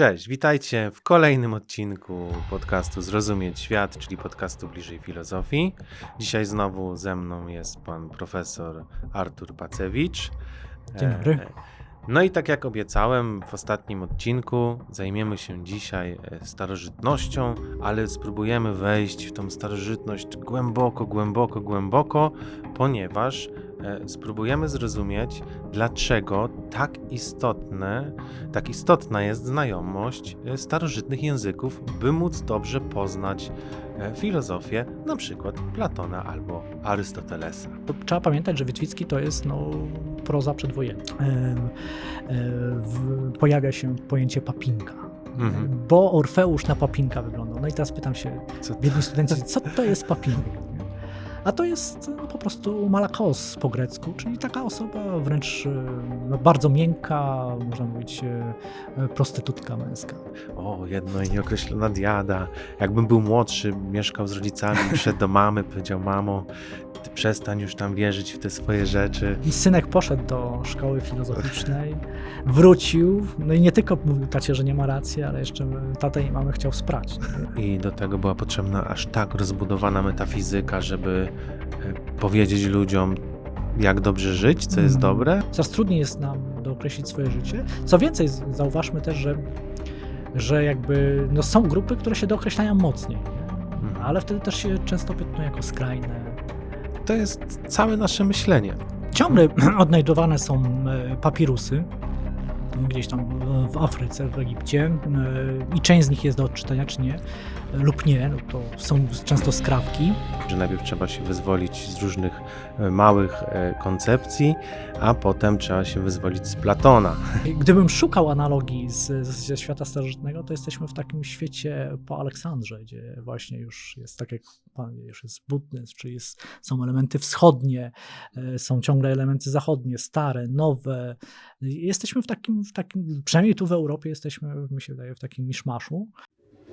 Cześć, witajcie w kolejnym odcinku podcastu Zrozumieć Świat, czyli podcastu Bliżej Filozofii. Dzisiaj znowu ze mną jest pan profesor Artur Pacewicz. Dzień dobry. E, No i tak jak obiecałem w ostatnim odcinku, zajmiemy się dzisiaj e, starożytnością, ale spróbujemy wejść w tą starożytność głęboko, głęboko, głęboko, ponieważ spróbujemy zrozumieć, dlaczego tak istotne, tak istotna jest znajomość e, starożytnych języków, by móc dobrze poznać e, filozofię, na przykład Platona albo Arystotelesa. To Trzeba pamiętać, że Witwicki to jest no, proza przedwojenna. E, pojawia się pojęcie papinka. Mhm. Bo Orfeusz na papinka wyglądał. No i teraz pytam się, Co biedni studenci, co to jest papink? A to jest no, po prostu malakos po grecku, czyli taka osoba wręcz e, no, bardzo miękka, można mówić e, prostytutka męska. O, jedno i nieokreślona diada. Jakbym był młodszy, mieszkał z rodzicami, wszedł do mamy, powiedział: Mamo, ty przestań już tam wierzyć w te swoje rzeczy. I synek poszedł do szkoły filozoficznej, wrócił, no i nie tylko mówił tacie, że nie ma racji, ale jeszcze tatę i mamę chciał sprać. I do tego była potrzebna aż tak rozbudowana metafizyka, żeby powiedzieć ludziom, jak dobrze żyć, co jest Mhm. dobre. Coraz trudniej jest nam dookreślić swoje życie. Co więcej, zauważmy też, że, że jakby no są grupy, które się dookreślają mocniej, nie? Mhm. ale wtedy też się często piętnują jako skrajne. To jest całe nasze myślenie. Ciągle odnajdowane są e, papirusy, gdzieś tam w- w Afryce, w Egipcie e, i część z nich jest do odczytania, czy nie, lub nie, no to są często skrawki. Że najpierw trzeba się wyzwolić z różnych e, małych e, koncepcji, a potem trzeba się wyzwolić z Platona. Gdybym szukał analogii z, ze świata starożytnego, to jesteśmy w takim świecie po Aleksandrze, gdzie właśnie już jest tak jak pan wie, już jest buddyzm, czyli jest, są elementy wschodnie, e, są ciągle elementy zachodnie, stare, nowe. Jesteśmy w takim, w takim, przynajmniej tu w Europie jesteśmy, mi się wydaje, w takim miszmaszu.